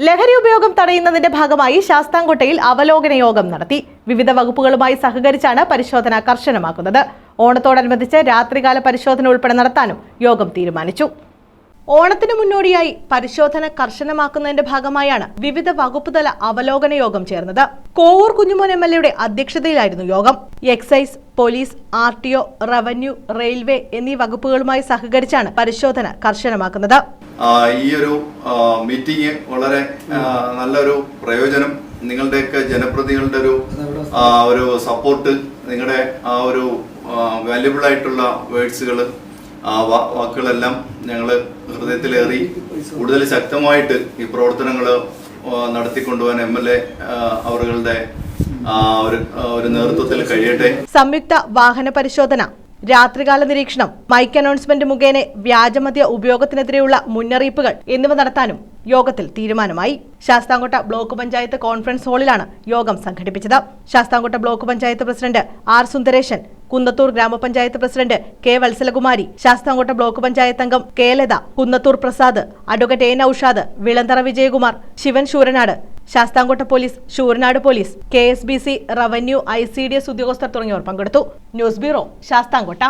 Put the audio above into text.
ലഹരി ഉപയോഗം തടയുന്നതിന്റെ ഭാഗമായി ശാസ്താംകോട്ടയിൽ അവലോകന യോഗം നടത്തി. വിവിധ വകുപ്പുകളുമായി സഹകരിച്ചാണ് പരിശോധന കർശനമാക്കുന്നത്. ഓണത്തോടനുബന്ധിച്ച് രാത്രികാല പരിശോധന ഉൾപ്പെടെ നടത്താനും യോഗം തീരുമാനിച്ചു. ഓണത്തിന് മുന്നോടിയായി പരിശോധന കർശനമാക്കുന്നതിന്റെ ഭാഗമായാണ് വിവിധ വകുപ്പ് തല അവലോകന യോഗം ചേർന്നത്. കോവൂർ കുഞ്ഞുമോൻ എം എൽ എയുടെ അധ്യക്ഷതയിലായിരുന്നു യോഗം. Excise police R T O revenue railway എന്നീ വകുപ്പുകളുമായി സഹകരിച്ചാണ് പരിശോധന കർശനമാക്കുന്നത്. ഈ ഒരു മീറ്റിംഗ് വളരെ നല്ലൊരു പ്രയോജനം നിങ്ങളുടെയൊക്കെ ജനപ്രതികളുടെ ഒരു ഒരു സപ്പോർട്ട് നിങ്ങളുടെ ആ ഒരു വാല്യബിൾ ആയിട്ടുള്ള വേർഡ്സുകൾ വാക്കുകളെല്ലാം ഞങ്ങൾ ഹൃദയത്തിലേറി കൂടുതൽ ശക്തമായിട്ട് ഈ പ്രവർത്തനങ്ങൾ നടത്തിക്കൊണ്ടുപോകാൻ എം എൽ എ അവരുടെ ഒരു നേതൃത്വത്തിൽ കഴിയട്ടെ. സംയുക്ത വാഹന പരിശോധന. രാത്രികാല നിരീക്ഷണം മൈക്ക് അനൗൺസ്മെന്റ് മുഖേന വ്യാജമദ്യ ഉപയോഗത്തിനെതിരെയുള്ള മുന്നറിയിപ്പുകൾ എന്നിവ നടത്താനും യോഗത്തിൽ തീരുമാനമായി. ശാസ്താംകോട്ട ബ്ലോക്ക് പഞ്ചായത്ത് കോൺഫറൻസ് ഹാളിലാണ് യോഗം സംഘടിപ്പിച്ചത്. Sasthamcotta block panchayat president R Sundaresan Kunnathur grama panchayat president K Vatsalakumari Sasthamcotta block panchayat അംഗം K Latha Kunnathur Prasad advocate A Naushad Vilanthara Vijayakumar Shivan Sooranad Sasthamcotta police Sooranad police K revenue I ഉദ്യോഗസ്ഥർ തുടങ്ങിയവർ പങ്കെടുത്തു. News bureau Sasthamcotta.